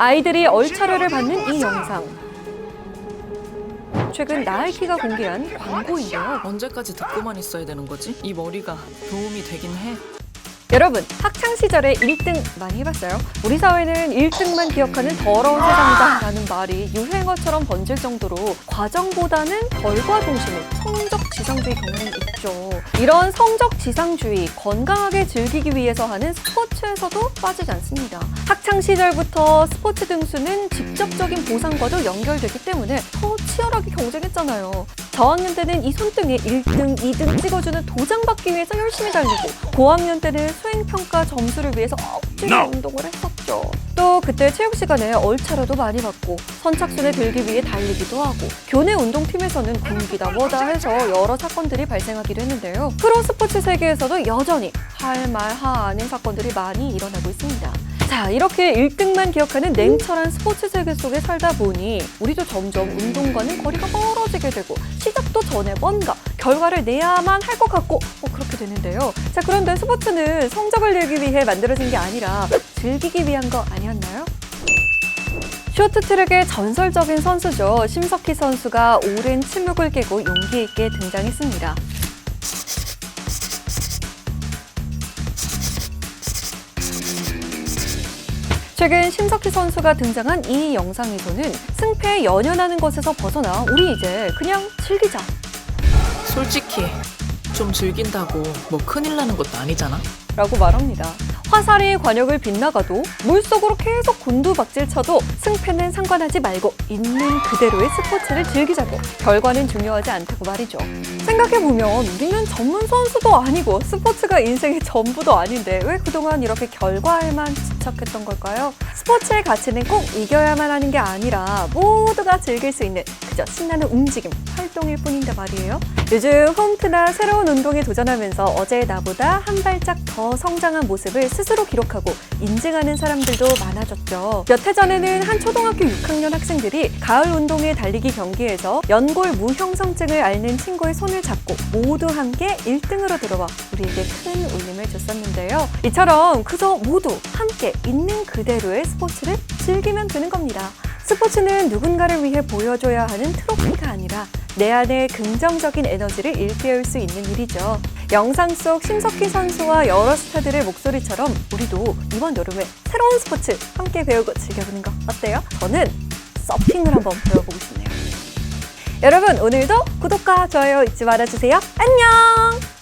아이들이 얼차려를 받는 이 영상. 최근 나이키가 공개한 광고인데요. 언제까지 듣고만 있어야 되는 거지? 이 머리가 도움이 되긴 해. 여러분, 학창 시절에 1등 많이 해봤어요? 우리 사회는 1등만 기억하는 더러운 세상이다 라는 말이 유행어처럼 번질 정도로 과정보다는 결과 중심의 성적 지상주의 경향이 있죠. 이런 성적 지상주의 건강하게 즐기기 위해서 하는 스포츠에서도 빠지지 않습니다. 학창 시절부터 스포츠 등수는 직접적인 보상과도 연결되기 때문에 더 치열하게 경쟁했잖아요. 저학년 때는 이 손등에 1등, 2등 찍어주는 도장 받기 위해서 열심히 달리고 고학년 때는 수행평가 점수를 위해서 억지로 운동을 했었죠. 또 그때 체육 시간에 얼차려도 많이 받고 선착순에 들기 위해 달리기도 하고 교내 운동팀에서는 군기다 뭐다 해서 여러 사건들이 발생하기도 했는데요. 프로 스포츠 세계에서도 여전히 할 말 하 아닌 사건들이 많이 일어나고 있습니다. 자, 이렇게 1등만 기억하는 냉철한 스포츠 세계 속에 살다 보니 우리도 점점 운동과는 거리가 멀어지게 되고 전에 뭔가 결과를 내야만 할 것 같고 뭐 그렇게 되는데요. 자, 그런데 스포츠는 성적을 내기 위해 만들어진 게 아니라 즐기기 위한 거 아니었나요? 쇼트트랙의 전설적인 선수죠. 심석희 선수가 오랜 침묵을 깨고 용기 있게 등장했습니다. 최근 심석희 선수가 등장한 이 영상에서는 승패에 연연하는 것에서 벗어나 우리 이제 그냥 즐기자 솔직히 좀 즐긴다고 뭐 큰일 나는 것도 아니잖아. 라고 말합니다. 화살이 관역을 빗나가도 물속으로 계속 곤두박질 쳐도 승패는 상관하지 말고 있는 그대로의 스포츠를 즐기자고 결과는 중요하지 않다고 말이죠. 생각해보면 우리는 전문 선수도 아니고 스포츠가 인생의 전부도 아닌데 왜 그동안 이렇게 결과에만 집착했던 걸까요? 스포츠의 가치는 꼭 이겨야만 하는 게 아니라 모두가 즐길 수 있는 그저 신나는 움직임, 활동일 뿐인데 말이에요. 요즘 홈트나 새로운 운동에 도전하면서 어제의 나보다 한 발짝 더 성장한 모습을 스스로 기록하고 인증하는 사람들도 많아졌죠. 몇 해 전에는 한 초등학교 6학년 학생들이 가을 운동회 달리기 경기에서 연골 무형성증을 앓는 친구의 손을 잡고 모두 함께 1등으로 들어와 우리에게 큰 울림을 줬었는데요. 이처럼 그저 모두 함께 있는 그대로의 스포츠를 즐기면 되는 겁니다. 스포츠는 누군가를 위해 보여줘야 하는 트로피가 아니라 내 안의 긍정적인 에너지를 일깨울 수 있는 일이죠. 영상 속 심석희 선수와 여러 스타들의 목소리처럼 우리도 이번 여름에 새로운 스포츠 함께 배우고 즐겨보는 거 어때요? 저는 서핑을 한번 배워보고 싶네요. 여러분 오늘도 구독과 좋아요 잊지 말아주세요. 안녕!